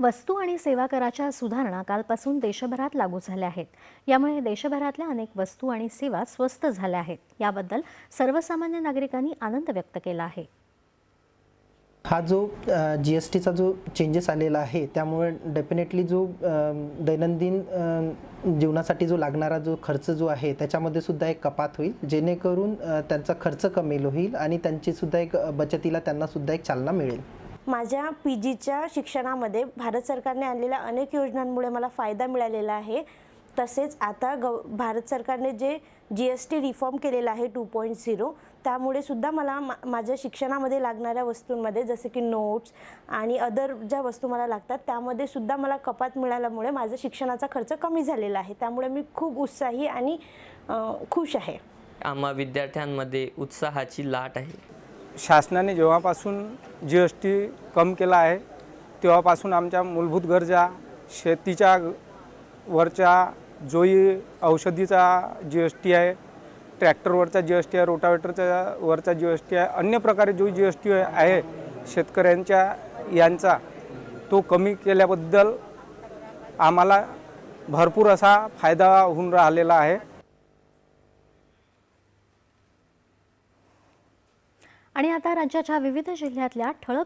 वस्तू आणि सेवा कराच्या सुधारणा कालपासून देशभरात लागू झाल्या आहेत. यामुळे देशभरातल्या अनेक वस्तू आणि सेवा स्वस्त झाल्या आहेत. याबद्दल सर्वसामान्य नागरिकांनी आनंद व्यक्त केला आहे. हा जो जी एस टीचा जो चेंजेस आलेला आहे त्यामुळे डेफिनेटली जो दैनंदिन जीवनासाठी जो लागणारा जो खर्च जो आहे त्याच्यामध्ये सुद्धा एक कपात होईल. जेणेकरून त्यांचा खर्च कमी होईल आणि त्यांची सुद्धा एक बचतीला त्यांना सुद्धा एक चालना मिळेल. माझ्या पी जीच्या शिक्षणामध्ये भारत सरकारने आणलेल्या अनेक योजनांमुळे मला फायदा मिळालेला आहे. तसेच आता गव भारत सरकारने जे जी एस टी रिफॉर्म केलेला आहे टू पॉईंट झिरो त्यामुळे सुद्धा मला मा माझ्या शिक्षणामध्ये लागणाऱ्या वस्तूंमध्ये जसे की नोट्स आणि अदर ज्या वस्तू मला लागतात त्यामध्ये सुद्धा मला कपात मिळाल्यामुळे माझा शिक्षणाचा खर्च कमी झालेला आहे. त्यामुळे मी खूप उत्साही आणि खुश आहे. आम्हा विद्यार्थ्यांमध्ये उत्साहाची लाट आहे. शासनाने जेव्हापासून जी एस टी कम केला आहे तेव्हापासून आमच्या मूलभूत गरजा शेतीच्या वरच्या जोही औषधीचा जी एस टी आहे ट्रॅक्टरवरचा जी एस टी आहे रोटावेटरचा वरचा जी एस टी आहे अन्य प्रकारे जो जी एस टी आहे शेतकऱ्यांच्या यांचा तो कमी केल्याबद्दल आम्हाला भरपूर असा फायदा होऊन राहिलेला आहे. आणि आता राज्याच्या विविध जिल्ह्यातल्या ठळक